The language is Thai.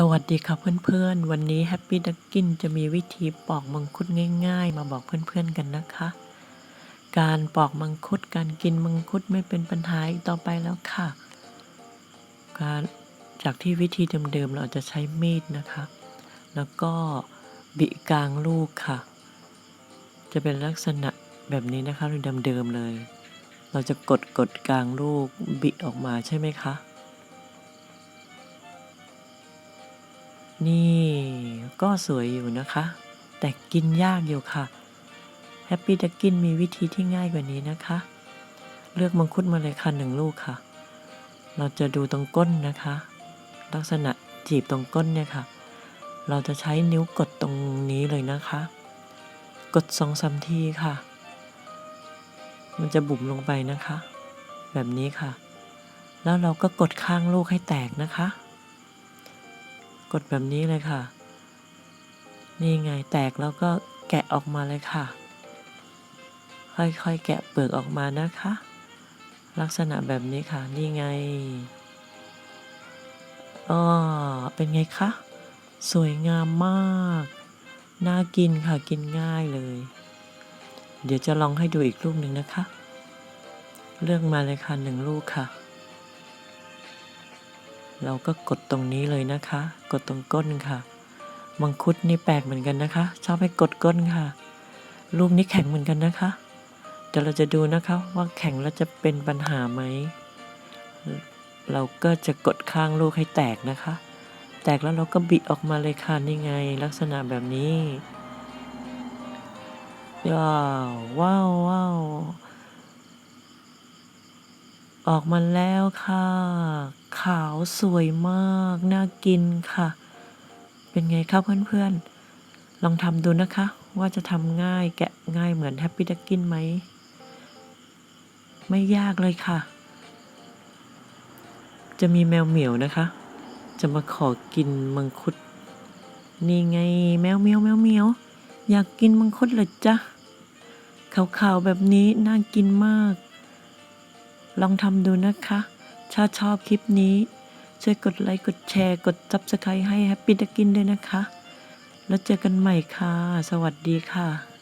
สวัสดีค่ะเพื่อนๆ วันนี้ Happy d u c k i n จะมีวิธีปอกมังคุดง่าย ๆ มาบอกเพื่อนๆกันนะคะ การปอกมังคุดการกินมังคุดไม่เป็นปัญหาอีกต่อไปแล้วค่ะ การจากที่วิธีเดิมๆเราจะใช้มีดนะคะ แล้วก็บิกลางลูกค่ะ จะเป็นลักษณะแบบนี้นะคะเดิมๆเลย เราจะกดกดกลางลูกบิออกมาใช่ไหมคะ นี่ก็สวยอยู่นะคะ แต่กินยากอยู่ค่ะแฮปปี้ดักกินมีวิธีที่ง่ายกว่านี้นะคะ เลือกมังคุดมาเลยค่ะหนึ่งลูกค่ะ เราจะดูตรงก้นนะคะ ลักษณะจีบตรงก้นเนี่ยค่ะ เราจะใช้นิ้วกดตรงนี้เลยนะคะ กดสองสามทีค่ะ มันจะบุ๋มลงไปนะคะ แบบนี้ค่ะ แล้วเราก็กดข้างลูกให้แตกนะคะ กดแบบนี้เลยค่ะ นี่ไงแตกแล้วก็แกะออกมาเลยค่ะ ค่อยๆแกะเปลือกออกมานะคะ ลักษณะแบบนี้ค่ะ นี่ไงอ๋อเป็นไงคะ สวยงามมาก น่ากินค่ะ กินง่ายเลย เดี๋ยวจะลองให้ดูอีกลูกหนึ่งนะคะ เลือกมาเลยค่ะหนึ่งลูกค่ะ เราก็กดตรงนี้เลยนะคะ กดตรงก้นค่ะ มังคุดนี่แปลกเหมือนกันนะคะ ชอบให้กดก้นค่ะลูกนี้แข็งเหมือนกันนะคะ เดี๋ยวเราจะดูนะคะว่าแข็งแล้วจะเป็นปัญหาไหม เราก็จะกดข้างลูกให้แตกนะคะ แตกแล้วเราก็บิออกมาเลยค่ะนี่ไง ลักษณะแบบนี้ว้าวว้าวว้าว ออกมาแล้วค่ะ ขาวสวยมาก น่ากินค่ะ เป็นไงครับเพื่อนๆ ลองทำดูนะคะ ว่าจะทำง่ายแกะง่ายเหมือนแฮปปี้ดักกินไหม ไม่ยากเลยค่ะ จะมีแมวเหมียวนะคะ จะมาขอกินมังคุด นี่ไงแมวเหมียวแมวเหมียว อยากกินมังคุดเหรอจ๊ะขาวๆแบบนี้น่ากินมาก ลองทำดูนะคะ ถ้าชอบคลิปนี้ ช่วยกดไลค์ กดแชร์ กด Subscribe ให้ Happy ดกินด้วยนะคะ แล้วเจอกันใหม่ค่ะ สวัสดีค่ะ